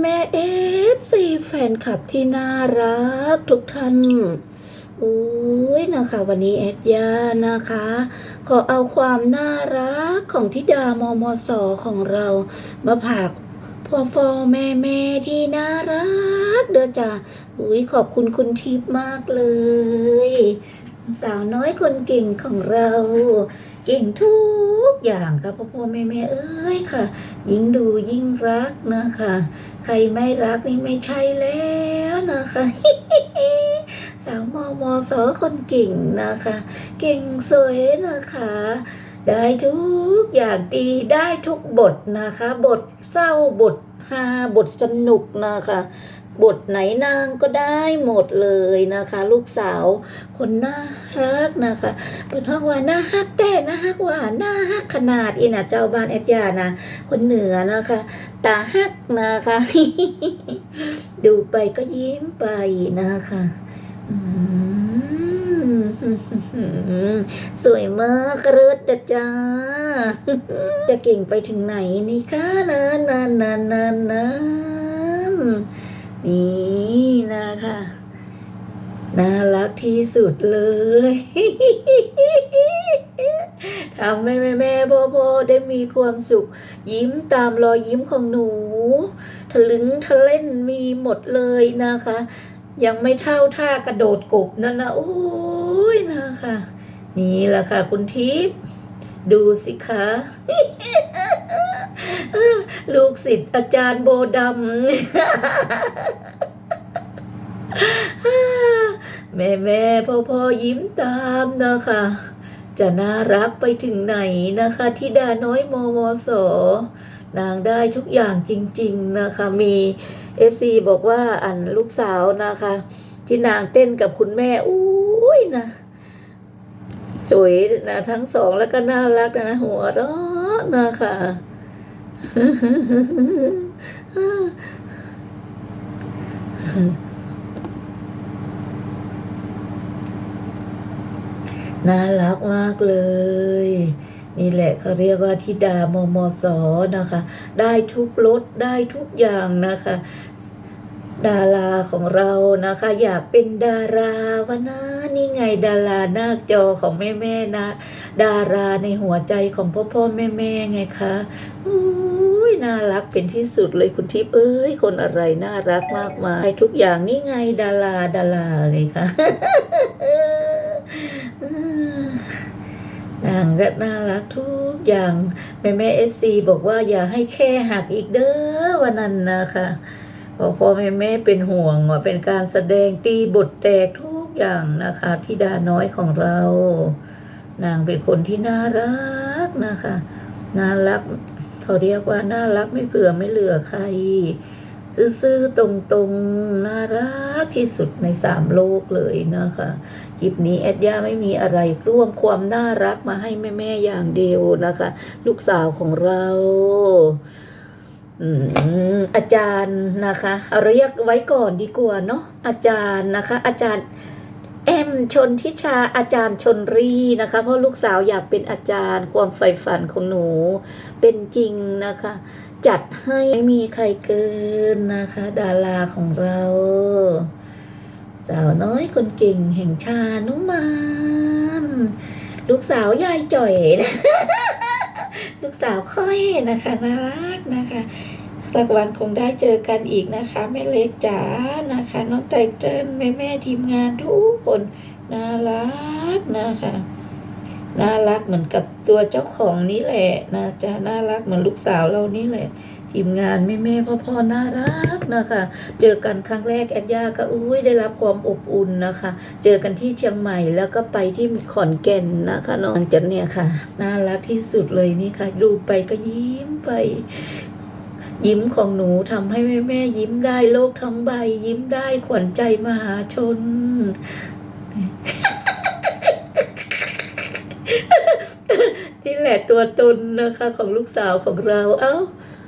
แม่เอฟซีแฟนคลับที่น่ารักทุกท่านอุ้ยนะคะ วันนี้แอดยานะคะ ขอเอาความน่ารักของทิดามอมอสอของเรามาผากพ่อฟอแม่แม่ที่น่ารัก เด้อจ้ะอุ้ยขอบคุณคุณทิพย์มากเลย สาวน้อยคนเก่งของเรา เก่งทุกอย่างค่ะพ่อพ่อแม่แม่เอ้ยค่ะ ยิ่งดูยิ่งรักนะคะ ใครไม่รักนี่ไม่ใช่แล้วนะคะสาวมอมอสอคนเก่งนะคะ เก่งสวยนะคะ ได้ทุกอย่างดีได้ทุกบทนะคะ บทเศร้าบทฮาบทสนุกนะคะ บทไหนนางก็ได้หมดเลยนะคะ ลูกสาวคนน่ารักนะคะเป็นห้องว่าน่าฮักแต่น่าฮักว่าน่าฮักขนาดอีน่ะเจ้าบ้านแอดยานะ คนเหนือนะคะ ตาฮักนะคะ ดูไปก็ยิ้มไปนะคะอืมสวยมากเลิศนะจ้า จะเก่งไปถึงไหนนี่คะนานนานนานนาน นี่นะคะ น่ารักที่สุดเลยทำให้แม่แม่พ่อพ่อได้มีความสุข ยิ้มตามรอยยิ้มของหนูทะลึงทะเล่นมีหมดเลยนะคะ ยังไม่เท่าท่ากระโดดกบนั่นนะโอ้ยนะคะ นี่แหละค่ะ คุณทิพย์ดูสิคะ ลูกศิษย์อาจารย์โบดำแม่แม่พ่อพ่อยิ้มตามนะคะ จะน่ารักไปถึงไหนนะคะทิดาน้อยมมสนางได้ทุกอย่างจริง ๆนะคะ มี FC บอกว่าอันลูกสาวนะคะ ที่นางเต้นกับคุณแม่อุ้ยนะสวยนะทั้งสองแล้วก็น่ารักนะ หัวเราะนะคะ น่ารักมากเลย นี่แหละเขาเรียกว่าธิดามมสนะคะ ได้ทุกรถได้ทุกอย่างนะคะ ดาราของเรานะคะ อยากเป็นดาราวะนะนี่ไงดาราหน้าจอของแม่แม่ๆนะ ดาราในหัวใจของพ่อพ่อแม่แม่ๆไงคะอุ้ยน่ารักเป็นที่สุดเลยคุณทิพย์เอ้ยคนอะไรน่ารักมากมายทุกอย่างนี่ไงดาราดาราไงคะนางก็น่ารักทุกอย่าง แม่แม่เอฟซีบอกว่าอย่าให้แค่หักอีกเด้อวันนั้นนะคะ พอพ่อแม่แม่เป็นห่วงว่าเป็นการแสดงตีบทแตกทุกอย่างนะคะที่ดาน้อยของเรา นางเป็นคนที่น่ารักนะคะน่ารักเขาเรียกว่าน่ารักไม่เผื่อไม่เหลือใคร ซื่อๆตรงๆน่ารักที่สุดในสามโลกเลยนะคะคลิปนี้แอดย่าไม่มีอะไรร่วมความน่ารักมาให้แม่ๆอย่างเดียวนะคะ ลูกสาวของเรา อืมอาจารย์นะคะเอาเรียกไว้ก่อนดีกว่าเนาะอาจารย์นะคะ อาจารย์แอมชนทิชาอาจารย์ชนรีนะคะ เพราะลูกสาวอยากเป็นอาจารย์ความใฝ่ฝันของหนู เป็นจริงนะคะ จัดให้ไม่มีใครเกินนะคะ ดาราของเรา สาวน้อยคนเก่งแห่งชานุมานลูกสาวยายจ่อยนะลูกสาวค่อยนะคะน่ารักนะคะ สักวันคงได้เจอกันอีกนะคะแม่เล็กจ๋านะคะ น้องไตเติ้ลแม่แม่ทีมงานทุกคนน่ารักนะคะน่ารักเหมือนกับตัวเจ้าของนี่แหละนะจ๊ะน่ารักเหมือนลูกสาวเรานี่แหละ ทีมงานแม่แม่พ่อพ่อน่ารักนะคะ เจอกันครั้งแรกแอดย่าก็อุ้ยได้รับความอบอุ่นนะคะ เจอกันที่เชียงใหม่แล้วก็ไปที่ขอนแก่นนะคะน้องจันเนี่ยค่ะ น่ารักที่สุดเลยนี่ค่ะ ดูไปก็ยิ้มไป ยิ้มของหนูทำให้แม่แม่ยิ้มได้โลกทั้งใบ ยิ้มได้ขวัญใจมหาชน นี่แหละตัวตนนะคะของลูกสาวของเรา เอ้า